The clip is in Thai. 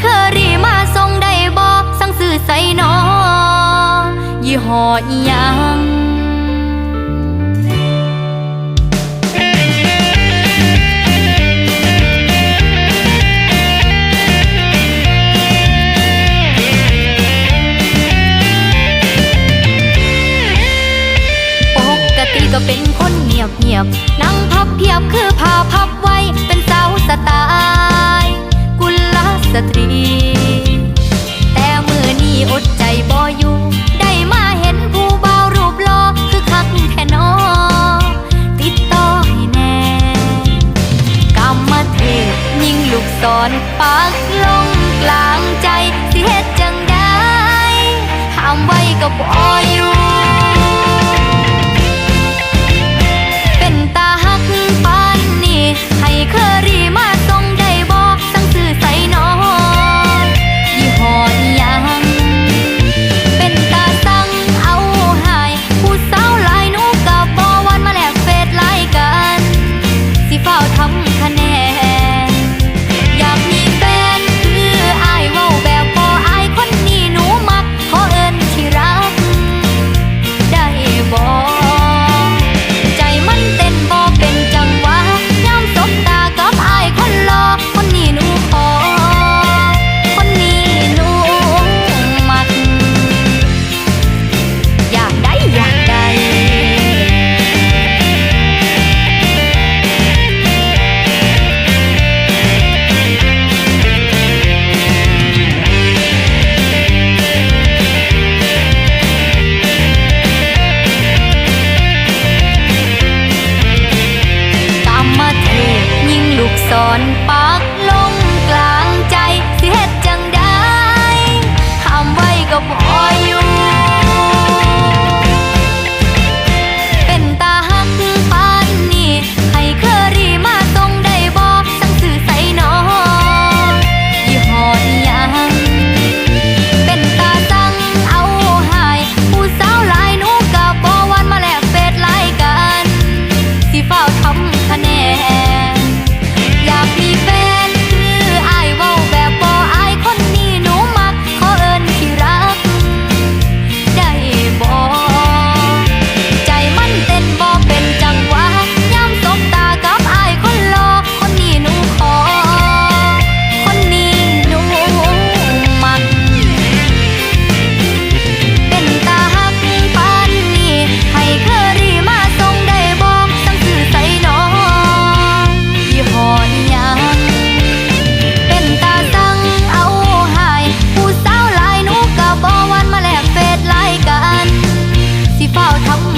เคอรี่มาทรงได้บอกสั่งซื้อใส่นอยี่ห้ออยังก็เป็นคนเงียบเงียบนั่งพับเพียบคือผ้าพับไว ตรี แต่มือนี้อดใจบ่อยู่ ได้มาเห็นผู้บ่าวรูปหล่อคือคักแค่นอติดต่อให้แน่กรรมเทพยิงลูกสอนปักลงกลางใจ สิเฮ็ดจังได้ห้ามไว้กับ่อยรู้ 看